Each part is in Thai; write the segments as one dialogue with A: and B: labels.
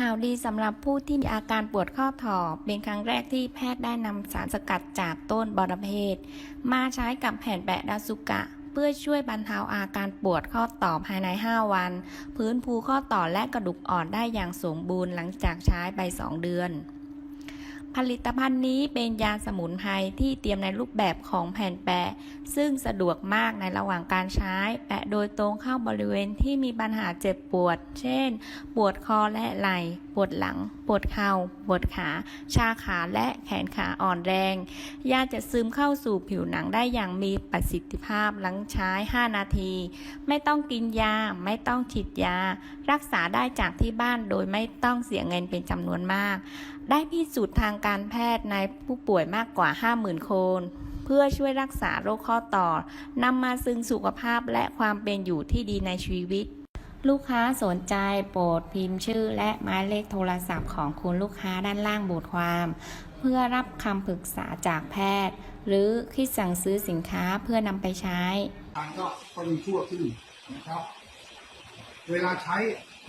A: ข่าวดีสำหรับผู้ที่มีอาการปวดข้อต่อเป็นครั้งแรกที่แพทย์ได้นำสารสกัดจากต้นบอระเพ็ดมาใช้กับแผ่นแปะดาสุกะ เพื่อช่วยบรรเทาอาการปวดข้อต่อภายใน 5 วัน พื้นภูข้อต่อและกระดูกอ่อนได้อย่างสมบูรณ์หลังจากใช้ไป 2 เดือน ผลิตภัณฑ์นี้เป็นยาสมุนไพรที่เตรียมในรูปแบบของแผ่นแปะ ซึ่งสะดวกมากในระหว่างการใช้ แปะโดยตรงเข้าบริเวณที่มีปัญหาเจ็บปวด เช่น ปวดคอและไหล่ ปวดหลัง ปวดเข่า ปวดขา ชาขาและแขนขาอ่อนแรง ยาจะซึมเข้าสู่ผิวหนังได้อย่างมีประสิทธิภาพหลังใช้ 5 นาที ไม่ต้องกินยา ไม่ต้องฉีดยา รักษาได้จากที่บ้านโดยไม่ต้องเสียเงินเป็นจำนวนมาก ได้พิสูจน์ทางการแพทย์ในผู้ป่วยมากกว่า 50,000 คนเพื่อช่วยรักษาโรคข้อต่อนำมาซึ่งสุขภาพและความเป็นอยู่ที่ดีในชีวิต ลูกค้าสนใจโปรดพิมพ์ชื่อ และหมายเลขโทรศัพท์ของคุณลูกค้าด้านล่างบทความ เพื่อรับคำปรึกษาจากแพทย์ หรือคิดสั่งซื้อสินค้าเพื่อนำไปใช้
B: ทานก็ก็มีชั่วขึ้นนะครับ เวลาใช้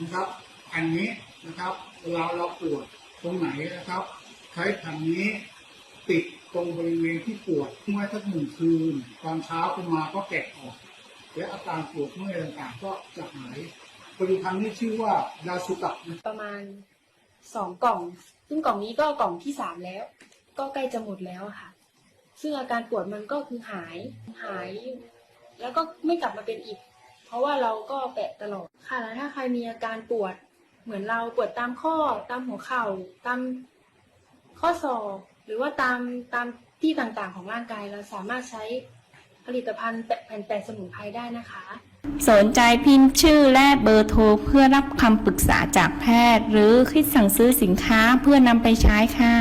B: นะครับอันนี้นะครับเวลาเราปวดตรงไหนนะครับ ใช้แผ่นนี้ติดตรงบริเวณที่ปวดเมื่อสักหนึ่งคืน ตอนเช้าขึ้นมาก็แกะออก และอาการปวดเมื่อยต่างๆ ก็จะหายผลิตภัณฑ์นี้ชื่อว่ายาสุกะ
C: ประมาณสองกล่อง ซึ่งกล่องนี้ก็กล่องที่สามแล้ว ก็ใกล้จะหมดแล้วค่ะ ซึ่งอาการปวดมันก็คือหายหาย แล้วก็ไม่กลับมาเป็นอีก เพราะว่าเราก็แปะตลอดค่ะแล้วถ้าใครมีอาการปวด เหมือนเราปวดตามข้อตามหัวเข่าตามข้อศอกหรือว่าตามตามที่ต่างๆ ของร่างกายเราสามารถใช้ ผลิตภัณฑ์แปะแผ่นแต่สมุนไพรได้นะคะ
A: สนใจพิมพ์ชื่อและเบอร์โทรเพื่อรับคำปรึกษาจากแพทย์ หรือคิดสั่งซื้อสินค้าเพื่อนำไปใช้ค่ะ